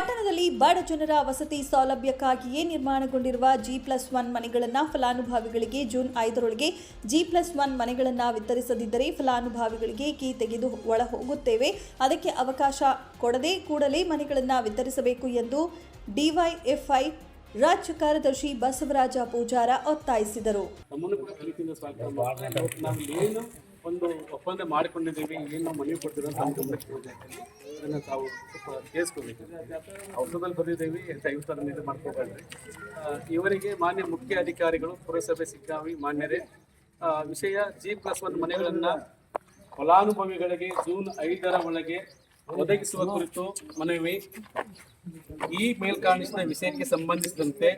ಪಟ್ಟಣದಲ್ಲಿ ಬಡ ಜನರ ವಸತಿ ಸೌಲಭ್ಯಕ್ಕಾಗಿಯೇ ನಿರ್ಮಾಣಗೊಂಡಿರುವ ಜಿ ಪ್ಲಸ್ ಒನ್ ಮನೆಗಳನ್ನು ಫಲಾನುಭವಿಗಳಿಗೆ ಜೂನ್ ಐದರೊಳಗೆ ಜಿ ಪ್ಲಸ್ ಒನ್ ಮನೆಗಳನ್ನು ವಿತರಿಸದಿದ್ದರೆ ಫಲಾನುಭವಿಗಳಿಗೆ ಕೀ ತೆಗೆದು ಒಳ ಹೋಗುತ್ತೇವೆ. ಅದಕ್ಕೆ ಅವಕಾಶ ಕೊಡದೆ ಕೂಡಲೇ ಮನೆಗಳನ್ನು ವಿತರಿಸಬೇಕು ಎಂದು ಡಿವೈಎಫ್ಐ ರಾಜ್ಯ ಕಾರ್ಯದರ್ಶಿ ಬಸವರಾಜ ಪೂಜಾರ ಒತ್ತಾಯಿಸಿದರು. ಒಂದು ಒಪ್ಪಂದ ಮಾಡಿಕೊಂಡಿದ್ದೀವಿ, ಏನು ನಾವು ಮನವಿ ಅಂತ. ಅದನ್ನ ತಾವು ಕೇಳಿಸ್ಕೋಬೇಕು. ಔಷಧದಲ್ಲಿ ಬಂದಿದ್ದೀವಿ ದಯವಿಟ್ಟು ಇದು ಮಾಡ್ಕೋಬೇಡ್ರಿ. ಇವರಿಗೆ ಮಾನ್ಯ ಮುಖ್ಯ ಅಧಿಕಾರಿಗಳು, ಪುರಸಭೆ ಸಿಕ್ಕಾವಿ ಮಾನ್ಯರೇ ವಿಷಯ ಜಿ ಪ್ಲಸ್ ಒನ್ ಮನೆಗಳನ್ನ ಫಲಾನುಭವಿಗಳಿಗೆ ಜೂನ್ ಐದರ ಒಳಗೆ ಒದಗಿಸುವ ಕುರಿತು ಮನವಿ. ಈ ಮೇಲ್ಕಾಣಿಸಿದ ವಿಷಯಕ್ಕೆ ಸಂಬಂಧಿಸಿದಂತೆ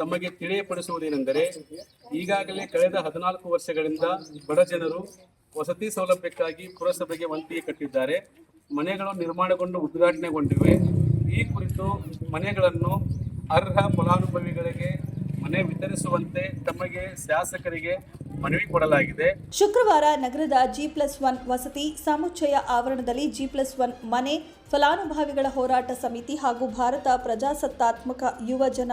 ತಮಗೆ ತಿಳಿಯಪಡಿಸುವುದೇನೆಂದರೆ, ಈಗಾಗಲೇ ಕಳೆದ ಹದಿನಾಲ್ಕು ವರ್ಷಗಳಿಂದ ಬಡ ಜನರು ವಸತಿ ಸೌಲಭ್ಯಕ್ಕಾಗಿ ಪುರಸಭೆಗೆ ವಂತಿಗೆ ಕಟ್ಟಿದ್ದಾರೆ. ಮನೆಗಳು ನಿರ್ಮಾಣಗೊಂಡು ಉದ್ಘಾಟನೆಗೊಂಡಿವೆ. ಈ ಕುರಿತು ಮನೆಗಳನ್ನು ಅರ್ಹ ಫಲಾನುಭವಿಗಳಿಗೆ ಮನೆ ವಿತರಿಸುವಂತೆ ತಮಗೆ ಶಾಸಕರಿಗೆ ಮನವಿ ಕೊಡಲಾಗಿದೆ. ಶುಕ್ರವಾರ ನಗರದ ಜಿ ಪ್ಲಸ್ ಒನ್ ವಸತಿ ಸಮುಚ್ಚಯ ಆವರಣದಲ್ಲಿ ಜಿ ಪ್ಲಸ್ ಒನ್ ಮನೆ ಫಲಾನುಭವಿಗಳ ಹೋರಾಟ ಸಮಿತಿ ಹಾಗೂ ಭಾರತ ಪ್ರಜಾಸತ್ತಾತ್ಮಕ ಯುವಜನ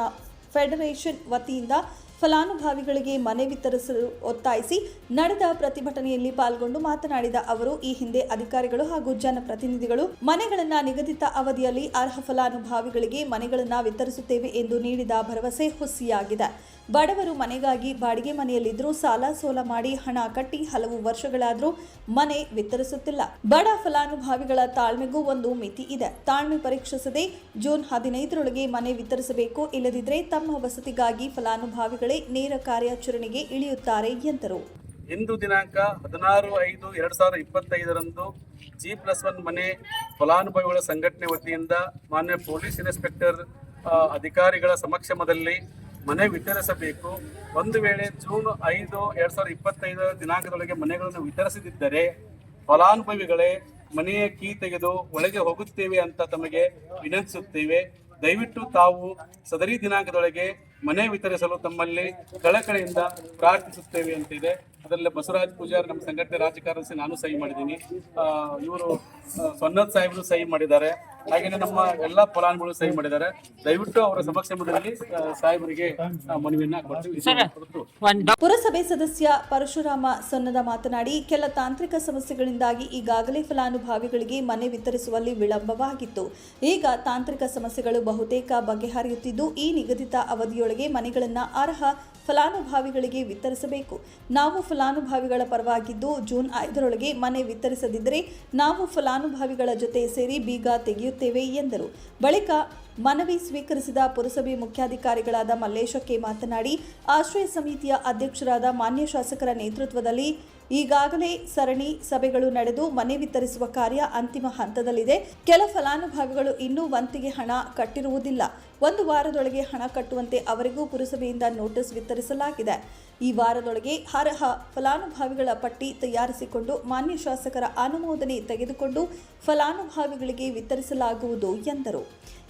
ಫೆಡರೇಷನ್ ವತಿಯಿಂದ ಫಲಾನುಭವಿಗಳಿಗೆ ಮನೆ ವಿತರಿಸಲು ಒತ್ತಾಯಿಸಿ ನಡೆದ ಪ್ರತಿಭಟನೆಯಲ್ಲಿ ಪಾಲ್ಗೊಂಡು ಮಾತನಾಡಿದ ಅವರು, ಈ ಹಿಂದೆ ಅಧಿಕಾರಿಗಳು ಹಾಗೂ ಜನಪ್ರತಿನಿಧಿಗಳು ಮನೆಗಳನ್ನ ನಿಗದಿತ ಅವಧಿಯಲ್ಲಿ ಅರ್ಹ ಫಲಾನುಭವಿಗಳಿಗೆ ಮನೆಗಳನ್ನ ವಿತರಿಸುತ್ತೇವೆ ಎಂದು ನೀಡಿದ ಭರವಸೆ ಹುಸಿಯಾಗಿದೆ. ಬಡವರು ಮನೆಗಾಗಿ ಬಾಡಿಗೆ ಮನೆಯಲ್ಲಿದ್ದರೂ ಸಾಲ ಸೋಲ ಮಾಡಿ ಹಣ ಕಟ್ಟಿ ಹಲವು ವರ್ಷಗಳಾದರೂ ಮನೆ ವಿತರಿಸುತ್ತಿಲ್ಲ. ಬಡ ಫಲಾನುಭವಿಗಳ ತಾಳ್ಮೆಗೂ ಒಂದು ಮಿತಿ ಇದೆ. ತಾಳ್ಮೆ ಪರೀಕ್ಷಿಸದೆ ಜೂನ್ ಹದಿನೈದರೊಳಗೆ ಮನೆ ವಿತರಿಸಬೇಕು. ಇಲ್ಲದಿದ್ದರೆ ತಮ್ಮ ವಸತಿಗಾಗಿ ಫಲಾನುಭವಿಗಳೇ ನೇರ ಕಾರ್ಯಾಚರಣೆಗೆ ಇಳಿಯುತ್ತಾರೆ ಎಂದರು. ಇಂದು ದಿನಾಂಕ ಹದಿನಾರು ಐದು ಎರಡು ಸಾವಿರದ ಇಪ್ಪತ್ತೈದರಂದು ಜಿ ಪ್ಲಸ್ ಒನ್ ಮನೆ ಫಲಾನುಭವಿಗಳ ಸಂಘಟನೆ ವತಿಯಿಂದ ಮಾನ್ಯ ಪೊಲೀಸ್ ಇನ್ಸ್ಪೆಕ್ಟರ್ ಅಧಿಕಾರಿಗಳ ಸಮಕ್ಷಮದಲ್ಲಿ ಮನೆ ವಿತರಿಸಬೇಕು. ಒಂದು ವೇಳೆ ಜೂನ್ ಐದು ಎರಡು ಸಾವಿರದ ಇಪ್ಪತ್ತೈದರ ದಿನಾಂಕದೊಳಗೆ ಮನೆಗಳನ್ನು ವಿತರಿಸದಿದ್ದರೆ ಫಲಾನುಭವಿಗಳೇ ಮನೆಯ ಕೀ ತೆಗೆದು ಒಳಗೆ ಹೋಗುತ್ತೇವೆ ಅಂತ ತಮಗೆ ವಿನಂತಿಸುತ್ತೇವೆ. ದಯವಿಟ್ಟು ತಾವು ಸದರಿ ದಿನಾಂಕದೊಳಗೆ ಮನೆ ವಿತರಿಸಲು ತಮ್ಮಲ್ಲಿ ಕಳಕಳಿಯಿಂದ ಪ್ರಾರ್ಥಿಸುತ್ತೇವೆ ಅಂತಿದೆ. ಅದರಲ್ಲಿ ಬಸವರಾಜ್ ಪೂಜಾರಿ ನಮ್ಮ ಸಂಘಟನೆ ರಾಜಕಾರಣಿ ನಾನು ಸಹಿ ಮಾಡಿದ್ದೀನಿ. ಇವರು ಸೊನ್ನತ್ ಸಾಹೇಬರು ಸಹಿ ಮಾಡಿದ್ದಾರೆ. ಹಾಗೆಯೇ ನಮ್ಮ ಎಲ್ಲಾ ಫಲಾನುಭವಿಗಳು ಸಹಿ ಮಾಡಿದ್ದಾರೆ. ದಯವಿಟ್ಟು ಅವರ ಸಮಕ್ಷಮದಲ್ಲಿ ಸಾಹೇಬರಿಗೆ ಮನವಿಯನ್ನ ಕೊಡ್ತೀವಿ. ಪುರಸಭೆ ಸದಸ್ಯ ಪರಶುರಾಮ ಸೊನ್ನದ ಮಾತನಾಡಿ ಕೆಲ ತಾಂತ್ರಿಕ ಸಮಸ್ಯೆಗಳಿಂದಾಗಿ ಈಗಾಗಲೇ ಫಲಾನುಭವಿಗಳಿಗೆ ಮನೆ ವಿತರಿಸುವಲ್ಲಿ ವಿಳಂಬವಾಗಿತ್ತು. ಈಗ ತಾಂತ್ರಿಕ ಸಮಸ್ಯೆಗಳು ಬಹುತೇಕ ಬಗೆಹರಿಯುತ್ತಿದ್ದು ಈ ನಿಗದಿತ ಅವಧಿಯೊಳಗೆ ಮನೆಗಳನ್ನು ಅರ್ಹ ಫಲಾನುಭವಿಗಳಿಗೆ ವಿತರಿಸಬೇಕು. ನಾವು ಫಲಾನುಭವಿಗಳ ಪರವಾಗಿದ್ದು ಜೂನ್ ಐದರೊಳಗೆ ಮನೆ ವಿತರಿಸದಿದ್ದರೆ ನಾವು ಫಲಾನುಭವಿಗಳ ಜೊತೆ ಸೇರಿ ಬೀಗ ತೆಗೆಯುತ್ತೇವೆ. ಎಂದರು. ಬಳಿಕ ಮನವಿ ಸ್ವೀಕರಿಸಿದ ಪುರಸಭೆ ಮುಖ್ಯಾಧಿಕಾರಿಗಳಾದ ಮಲ್ಲೇಶಕ್ಕೆ ಮಾತನಾಡಿ ಆಶ್ರಯ ಸಮಿತಿಯ ಅಧ್ಯಕ್ಷರಾದ ಮಾನ್ಯ ಶಾಸಕರ ನೇತೃತ್ವದಲ್ಲಿ ಈಗಾಗಲೇ ಸರಣಿ ಸಭೆಗಳು ನಡೆದು ಮನೆ ವಿತರಿಸುವ ಕಾರ್ಯ ಅಂತಿಮ ಹಂತದಲ್ಲಿದೆ. ಕೆಲ ಫಲಾನುಭವಿಗಳು ಇನ್ನೂ ವಂತಿಗೆ ಹಣ ಕಟ್ಟಿರುವುದಿಲ್ಲ. ಒಂದು ವಾರದೊಳಗೆ ಹಣ ಕಟ್ಟುವಂತೆ ಅವರಿಗೂ ಪುರಸಭೆಯಿಂದ ನೋಟಿಸ್ ವಿತರಿಸಲಾಗಿದೆ. ಈ ವಾರದೊಳಗೆ ಅರ್ಹ ಫಲಾನುಭವಿಗಳ ಪಟ್ಟಿ ತಯಾರಿಸಿಕೊಂಡು ಮಾನ್ಯ ಶಾಸಕರ ಅನುಮೋದನೆ ತೆಗೆದುಕೊಂಡು ಫಲಾನುಭವಿಗಳಿಗೆ ವಿತರಿಸಲಾಗುವುದು ಎಂದರು.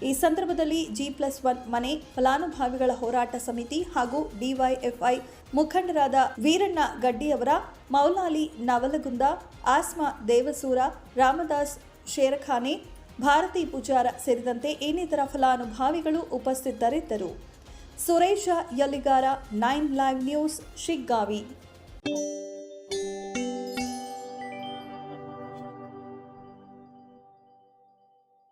ಈ ಸಂದರ್ಭದಲ್ಲಿ ಜಿ ಪ್ಲಸ್ ಒನ್ ಮನೆ ಫಲಾನುಭವಿಗಳ ಹೋರಾಟ ಸಮಿತಿ ಹಾಗೂ ಡಿವೈಎಫ್ಐ ಮುಖಂಡರಾದ ವೀರಣ್ಣ ಗಡ್ಡಿಯವರ, ಮೌಲಾಲಿ ನವಲಗುಂದ, ಆಸ್ಮಾ ದೇವಸೂರ, ರಾಮದಾಸ್ ಶೇರಖಾನೆ, ಭಾರತಿ ಪೂಜಾರ ಸೇರಿದಂತೆ ಇನ್ನಿತರ ಫಲಾನುಭವಿಗಳು ಉಪಸ್ಥಿತರಿದ್ದರು. Suresh Yaligar nine live news, Shiggavi.